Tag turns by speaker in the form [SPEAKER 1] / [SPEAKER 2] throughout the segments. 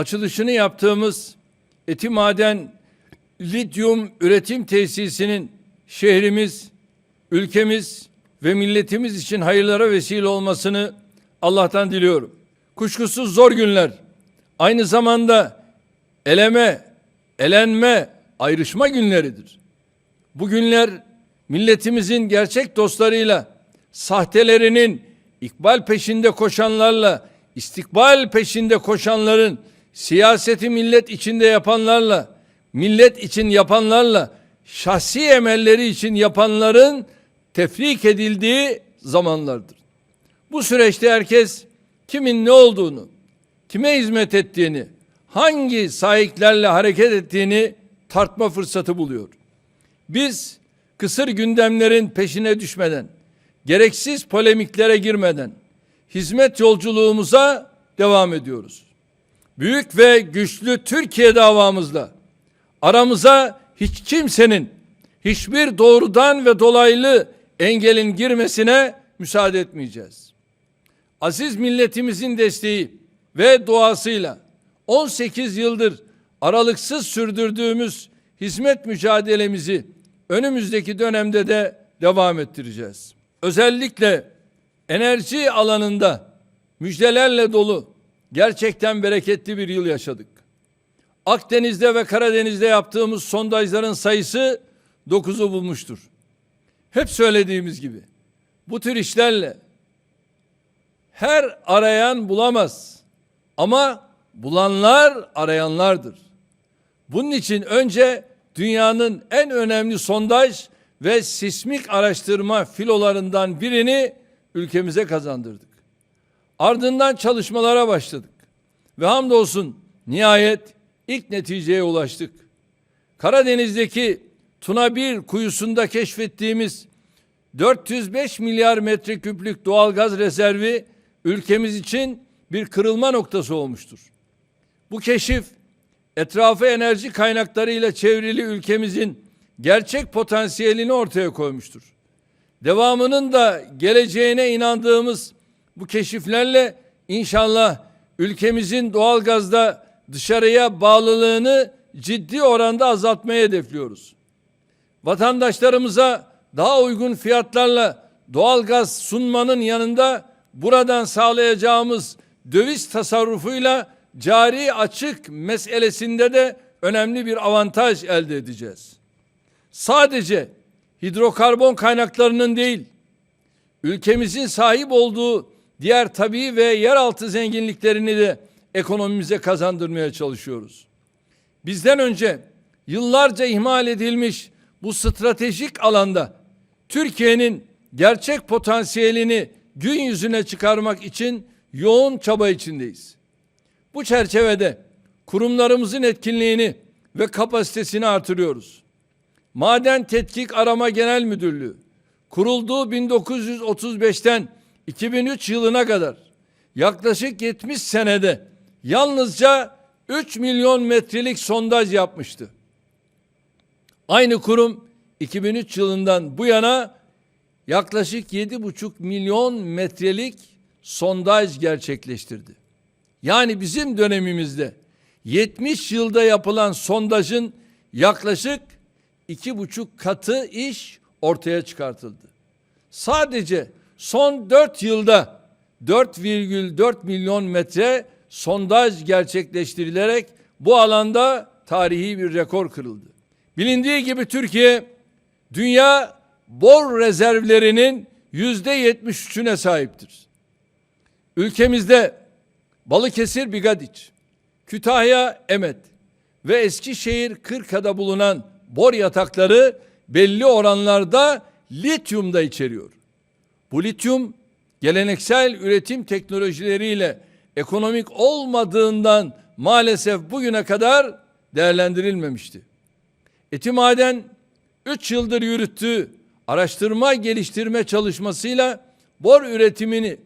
[SPEAKER 1] açılışını yaptığımız Eti Maden Lityum Üretim Tesisi'nin şehrimiz, ülkemiz ve milletimiz için hayırlara vesile olmasını Allah'tan diliyorum. Kuşkusuz zor günler, aynı zamanda eleme, elenme, ayrışma günleridir. Bu günler milletimizin gerçek dostlarıyla, sahtelerinin ikbal peşinde koşanlarla, istikbal peşinde koşanların, siyaseti millet içinde yapanlarla, millet için yapanlarla, şahsi emelleri için yapanların tefrik edildiği zamanlardır. Bu süreçte herkes kimin ne olduğunu, kime hizmet ettiğini, hangi sahiplerle hareket ettiğini tartma fırsatı buluyor. Biz kısır gündemlerin peşine düşmeden, gereksiz polemiklere girmeden hizmet yolculuğumuza devam ediyoruz. Büyük ve güçlü Türkiye davamızla aramıza hiç kimsenin hiçbir doğrudan ve dolaylı engelin girmesine müsaade etmeyeceğiz. Aziz milletimizin desteği ve duasıyla 18 yıldır aralıksız sürdürdüğümüz hizmet mücadelemizi önümüzdeki dönemde de devam ettireceğiz. Özellikle enerji alanında müjdelerle dolu gerçekten bereketli bir yıl yaşadık. Akdeniz'de ve Karadeniz'de yaptığımız sondajların sayısı 9'u bulmuştur. Hep söylediğimiz gibi bu tür işlerle her arayan bulamaz. Ama bulanlar arayanlardır. Bunun için önce dünyanın en önemli sondaj ve sismik araştırma filolarından birini ülkemize kazandırdık. Ardından çalışmalara başladık. Ve hamdolsun nihayet ilk neticeye ulaştık. Karadeniz'deki Tuna 1 kuyusunda keşfettiğimiz 405 milyar metreküplük doğalgaz rezervi ülkemiz için bir kırılma noktası olmuştur. Bu keşif etrafı enerji kaynaklarıyla çevrili ülkemizin gerçek potansiyelini ortaya koymuştur. Devamının da geleceğine inandığımız bu keşiflerle inşallah ülkemizin doğalgazda dışarıya bağlılığını ciddi oranda azaltmayı hedefliyoruz. Vatandaşlarımıza daha uygun fiyatlarla doğalgaz sunmanın yanında buradan sağlayacağımız döviz tasarrufuyla cari açık meselesinde de önemli bir avantaj elde edeceğiz. Sadece hidrokarbon kaynaklarının değil, ülkemizin sahip olduğu diğer tabii ve yeraltı zenginliklerini de ekonomimize kazandırmaya çalışıyoruz. Bizden önce yıllarca ihmal edilmiş bu stratejik alanda Türkiye'nin gerçek potansiyelini gün yüzüne çıkarmak için yoğun çaba içindeyiz. Bu çerçevede kurumlarımızın etkinliğini ve kapasitesini artırıyoruz. Maden Tetkik Arama Genel Müdürlüğü kurulduğu 1935'ten 2003 yılına kadar yaklaşık 70 senede yalnızca 3 milyon metrelik sondaj yapmıştı. Aynı kurum 2003 yılından bu yana yaklaşık 7,5 milyon metrelik sondaj gerçekleştirdi. Yani bizim dönemimizde 70 yılda yapılan sondajın yaklaşık iki buçuk katı iş ortaya çıkartıldı. Sadece son 4 yılda 4,4 milyon metre sondaj gerçekleştirilerek bu alanda tarihi bir rekor kırıldı. Bilindiği gibi Türkiye dünya bor rezervlerinin yüzde yetmiş üçüne sahiptir. Ülkemizde Balıkesir Bigadiç, Kütahya Emet ve Eskişehir Kırka'da bulunan bor yatakları belli oranlarda lityum da içeriyor. Bu lityum geleneksel üretim teknolojileriyle ekonomik olmadığından maalesef bugüne kadar değerlendirilmemişti. Etimaden 3 yıldır yürüttüğü araştırma geliştirme çalışmasıyla bor üretimini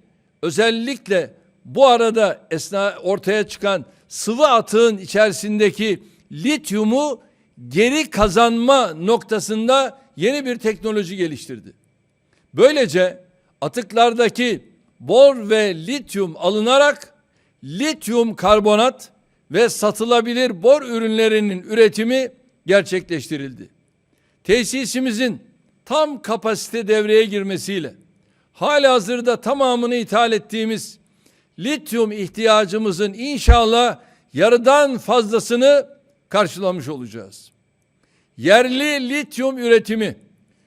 [SPEAKER 1] özellikle bu arada esna ortaya çıkan sıvı atığın içerisindeki lityumu geri kazanma noktasında yeni bir teknoloji geliştirdi. Böylece atıklardaki bor ve lityum alınarak lityum karbonat ve satılabilir bor ürünlerinin üretimi gerçekleştirildi. Tesisimizin tam kapasite devreye girmesiyle hali hazırda tamamını ithal ettiğimiz lityum ihtiyacımızın inşallah yarıdan fazlasını karşılamış olacağız. Yerli lityum üretimi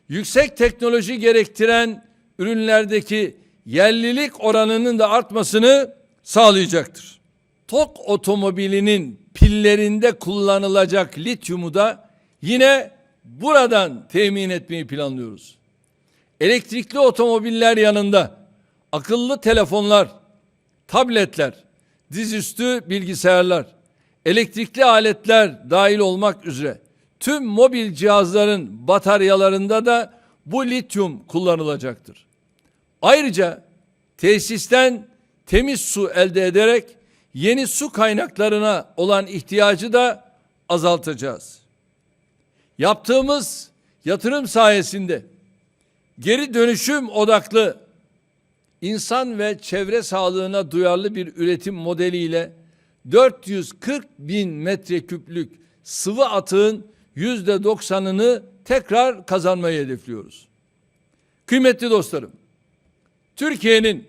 [SPEAKER 1] yüksek teknoloji gerektiren ürünlerdeki yerlilik oranının da artmasını sağlayacaktır. TOK otomobilinin pillerinde kullanılacak lityumu da yine buradan temin etmeyi planlıyoruz. Elektrikli otomobiller yanında akıllı telefonlar, tabletler, dizüstü bilgisayarlar, elektrikli aletler dahil olmak üzere tüm mobil cihazların bataryalarında da bu lityum kullanılacaktır. Ayrıca tesisten temiz su elde ederek yeni su kaynaklarına olan ihtiyacı da azaltacağız. Yaptığımız yatırım sayesinde geri dönüşüm odaklı insan ve çevre sağlığına duyarlı bir üretim modeliyle 440 bin metreküplük sıvı atığın yüzde 90'ını tekrar kazanmayı hedefliyoruz. Kıymetli dostlarım, Türkiye'nin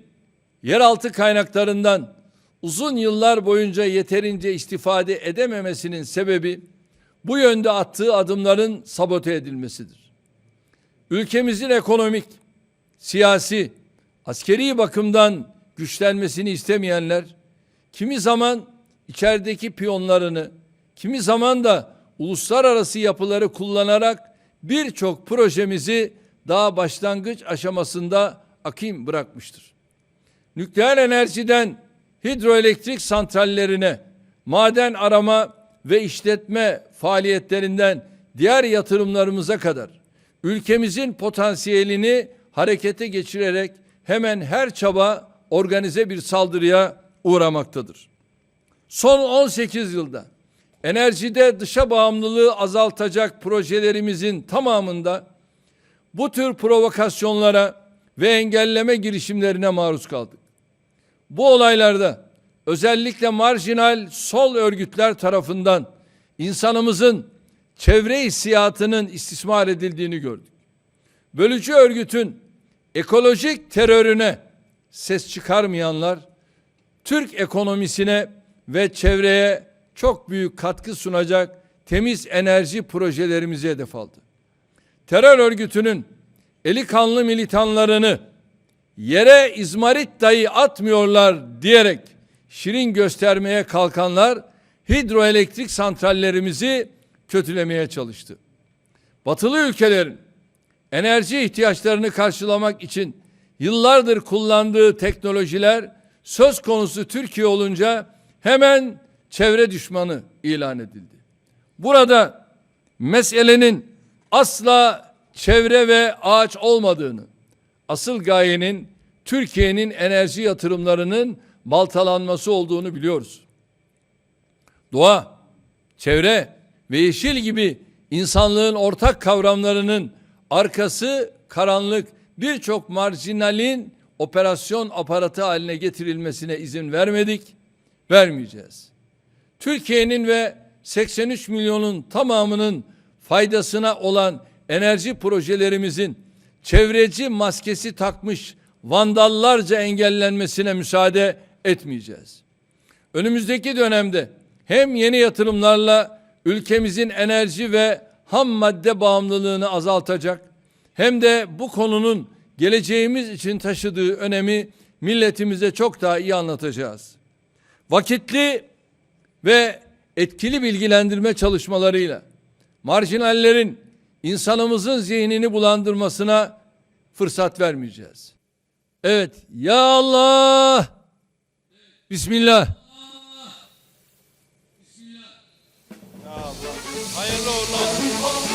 [SPEAKER 1] yeraltı kaynaklarından uzun yıllar boyunca yeterince istifade edememesinin sebebi bu yönde attığı adımların sabote edilmesidir. Ülkemizin ekonomik, siyasi, askeri bakımdan güçlenmesini istemeyenler kimi zaman içerideki piyonlarını, kimi zaman da uluslararası yapıları kullanarak birçok projemizi daha başlangıç aşamasında akim bırakmıştır. Nükleer enerjiden hidroelektrik santrallerine, maden arama ve işletme faaliyetlerinden diğer yatırımlarımıza kadar ülkemizin potansiyelini harekete geçirerek hemen her çaba organize bir saldırıya uğramaktadır. Son 18 yılda enerjide dışa bağımlılığı azaltacak projelerimizin tamamında bu tür provokasyonlara ve engelleme girişimlerine maruz kaldık. Bu olaylarda özellikle marjinal sol örgütler tarafından insanımızın çevre hissiyatının istismar edildiğini gördük. Bölücü örgütün ekolojik terörüne ses çıkarmayanlar Türk ekonomisine ve çevreye çok büyük katkı sunacak temiz enerji projelerimizi hedef aldı. Terör örgütünün eli kanlı militanlarını yere izmarit dahi atmıyorlar diyerek şirin göstermeye kalkanlar hidroelektrik santrallerimizi kötülemeye çalıştı. Batılı ülkelerin enerji ihtiyaçlarını karşılamak için yıllardır kullandığı teknolojiler söz konusu Türkiye olunca hemen çevre düşmanı ilan edildi. Burada meselenin asla çevre ve ağaç olmadığını, asıl gayenin Türkiye'nin enerji yatırımlarının baltalanması olduğunu biliyoruz. Doğa, çevre ve yeşil gibi insanlığın ortak kavramlarının arkası karanlık birçok marjinalin operasyon aparatı haline getirilmesine izin vermedik, vermeyeceğiz. Türkiye'nin ve 83 milyonun tamamının faydasına olan enerji projelerimizin çevreci maskesi takmış vandallarca engellenmesine müsaade etmeyeceğiz. Önümüzdeki dönemde hem yeni yatırımlarla ülkemizin enerji ve ham madde bağımlılığını azaltacak hem de bu konunun geleceğimiz için taşıdığı önemi milletimize çok daha iyi anlatacağız. Vakitli ve etkili bilgilendirme çalışmalarıyla marjinallerin insanımızın zihnini bulandırmasına fırsat vermeyeceğiz. Evet, ya Allah. Bismillah.
[SPEAKER 2] Hayırlı uğurlu olsun.